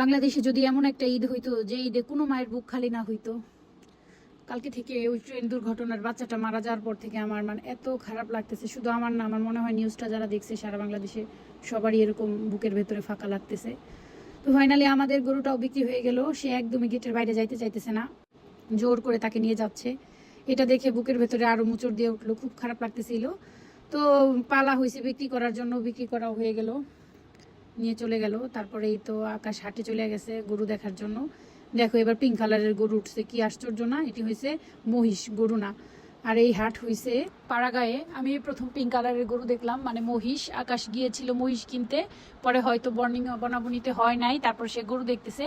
বাংলাদেশে যদি এমন একটা ঈদ হইতো, যে ঈদে কোনো মায়ের বুক খালি না হইতো, কালকে থেকে ওই ট্রেন দুর্ঘটনার বাচ্চাটা মারা যাওয়ার পর থেকে আমার মানে এত খারাপ লাগতেছে। শুধু আমার না, আমার মনে হয় নিউজটা যারা দেখছে সারা বাংলাদেশে সবারই এরকম বুকের ভেতরে ফাঁকা লাগতেছে। তো ফাইনালি আমাদের গরুটাও বিক্রি হয়ে গেল, সে একদমই গেটের বাইরে যাইতে চাইতেছে না, জোর করে তাকে নিয়ে যাচ্ছে। এটা দেখে বুকের ভেতরে আরও মুচড় দিয়ে উঠল, খুব খারাপ লাগতেছিল। তো পালা হয়েছে বিক্রি করার জন্য, বিক্রি করাও হয়ে গেল। নিয়ে চলে গেল। তারপরে এই তো আকাশ হাটে চলে গেছে গরু দেখার জন্য। দেখো, এবার পিঙ্ক কালারের গরু উঠছে, কি আশ্চর্য না? এটি হয়েছে মহিষ, গরু না। আর এই হাট হয়েছে পাড়াগায়ে। আমি প্রথম পিঙ্ক কালারের গরু দেখলাম মানে মহিষ। আকাশ গিয়েছিল মহিষ কিনতে। পরে হয়তো বর্নিং বনাবনিতে হয় নাই, তারপর সে গরু দেখতেছে।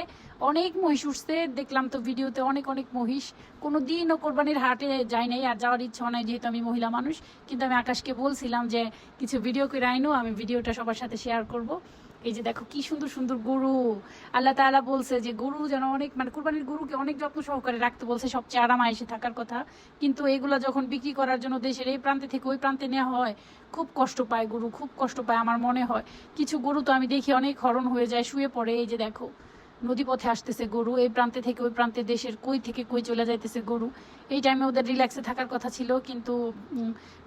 অনেক মহিষ উঠছে, দেখলাম তো ভিডিওতে অনেক অনেক মহিষ। কোনো দিনও কোরবানির হাটে যাই নাই, আর যাওয়ার ইচ্ছা নাই, যেহেতু আমি মহিলা মানুষ। কিন্তু আমি আকাশকে বলছিলাম যে, কিছু ভিডিও করে আইনো, আমি ভিডিওটা সবার সাথে শেয়ার করব। এই যে দেখো কি সুন্দর সুন্দর গরু। আল্লাহ তালা বলছে যে গরু যেন অনেক মানে কুরবানির গরুকে অনেক যত্ন সহকারে রাখতে বলছে সবচেয়ে আরাম এসে থাকার কথা। কিন্তু এগুলো যখন বিক্রি করার জন্য দেশের এই প্রান্তে থেকে ওই প্রান্তে নেওয়া হয়, খুব কষ্ট পায় গরু, খুব কষ্ট পায় আমার মনে হয়। কিছু গরু তো আমি দেখি অনেক হরণ হয়ে যায়, শুয়ে পড়ে, এই যে দেখো। নদী পথে আসতেছে গরু, এই প্রান্তে থেকে ওই প্রান্তে দেশের কই থেকে কই চলে যাইতেছে গরু। এই টাইমে ওদের রিল্যাক্সে থাকার কথা ছিল, কিন্তু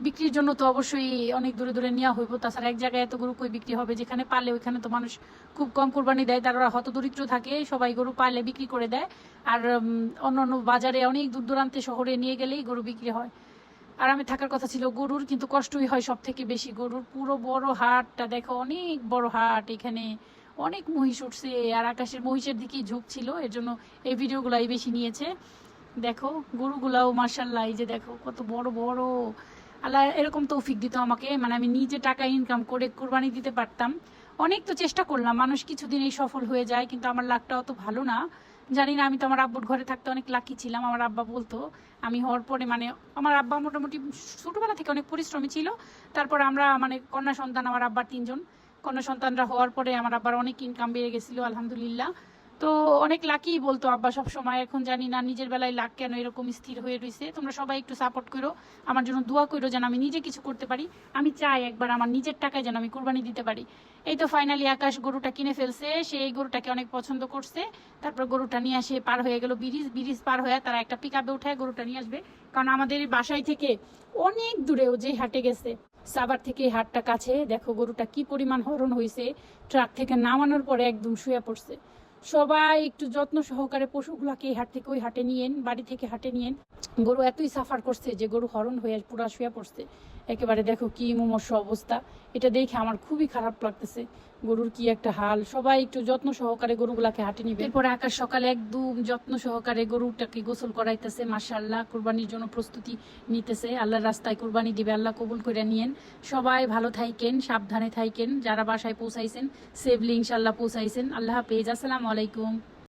বিক্রির জন্য তো অবশ্যই অনেক দূরে দূরে নেওয়া হইব। তাছাড়া এক জায়গায় এত গরু কই বিক্রি হবে? যেখানে পালে ওইখানে তো মানুষ খুব কম কোরবানি দেয়। তারা হত দরিদ্র থাকে, সবাই গরু পালে বিক্রি করে দেয়। আর অন্য অন্য বাজারে অনেক দূর দূরান্তে শহরে নিয়ে গেলেই গরু বিক্রি হয়। আরামে থাকার কথা ছিল গরুর, কিন্তু কষ্টই হয় সব থেকে বেশি। গরুর পুরো বড় হাটটা, দেখো, অনেক বড় হাট এখানে। অনেক মহিষ উঠছে, আর আকাশের মহিষের দিকেই ঝোঁক ছিল এর জন্য এই ভিডিওগুলাই বেশি নিয়েছে। দেখো, গরুগুলাও মার্শাল্লাহ এই যে দেখো, কত বড় বড়। আল্লাহ এরকম তৌফিক দিত আমাকে মানে আমি নিজে টাকা ইনকাম করে কোরবানি দিতে পারতাম। অনেক তো চেষ্টা করলাম, মানুষ কিছুদিন এই সফল হয়ে যায়, কিন্তু আমার লাকটা অত ভালো না। জানি না, আমি তো আমার আব্বুর ঘরে থাকতে অনেক লাকি ছিলাম, আমার আব্বা বলতো। আমি হওয়ার পরে মানে আমার আব্বা মোটামুটি ছোটবেলা থেকে অনেক পরিশ্রমী ছিল, তারপর আমরা মানে কন্যা সন্তান, আমার আব্বার তিনজন। কন্যা সন্তানরা হওয়ার পরে আমার আবার অনেক ইনকাম বেড়ে গেছিল, আলহামদুলিল্লাহ। তো অনেক লাকি বলতো, আব্বা, সব সময় এখন জানি না নিজের বেলায় লাক কেন এরকম স্থির হয়ে রয়েছে তোমরা সবাই একটু সাপোর্ট করো, আমার জন্য দোয়া করো যেন আমি নিজে কিছু করতে পারি। আমি চাই একবার আমার নিজের টাকায় যেন আমি কোরবানি দিতে পারি। এই তো ফাইনালি আকাশ গরুটা কিনে ফেলছে, সে এই গরুটাকে অনেক পছন্দ করছে। তারপর গরুটা নিয়ে আসে, পার হয়ে গেল ব্রিজ ব্রিজ পার হয়ে তারা একটা পিক আপে উঠায়, গরুটা নিয়ে আসবে। কারণ আমাদের বাসায় থেকে অনেক দূরেও যে হাটে গেছে। সাবার থেকে হাটটা কাছে। দেখো গরুটা কি পরিমাণ হরণ হয়েছে ট্রাক থেকে নামানোর পরে একদম শুয়ে পড়ছে। সবাই একটু যত্ন সহকারে পশুগুলাকে এই হাট থেকে ওই হাটে নিয়েন, বাড়ি থেকে হাটে নিয়েন। গরু এতই সাফার করছে যে গরু হরণ হয়ে পুরা শুয়ে পড়ছে। একেবারে দেখো কি মুমর্ষ অবস্থা। এটা দেখে আমার খুবই খারাপ লাগতেছে। গরুর কি একটা হাল। সবাই একটু যত্ন সহকারে গরুগুলাকে হাটে নিবে। এরপরে আকাশ সকালে একদম যত্ন সহকারে গরুটাকে গোসল করাইতেছে। মাশাআল্লাহ, কুরবানির জন্য প্রস্তুতি নিতেছে। আল্লাহর রাস্তায় কুরবানি দিবে। আল্লাহ কবুল করে নিয়েন। সবাই ভালো থাইকেন, সাবধানে থাইকেন। যারা বাসায় পৌঁছাইছেন, সেভলি ইনশাল্লাহ পৌঁছাইছেন। আল্লাহ হাফেজ। আসসালামু আলাইকুম।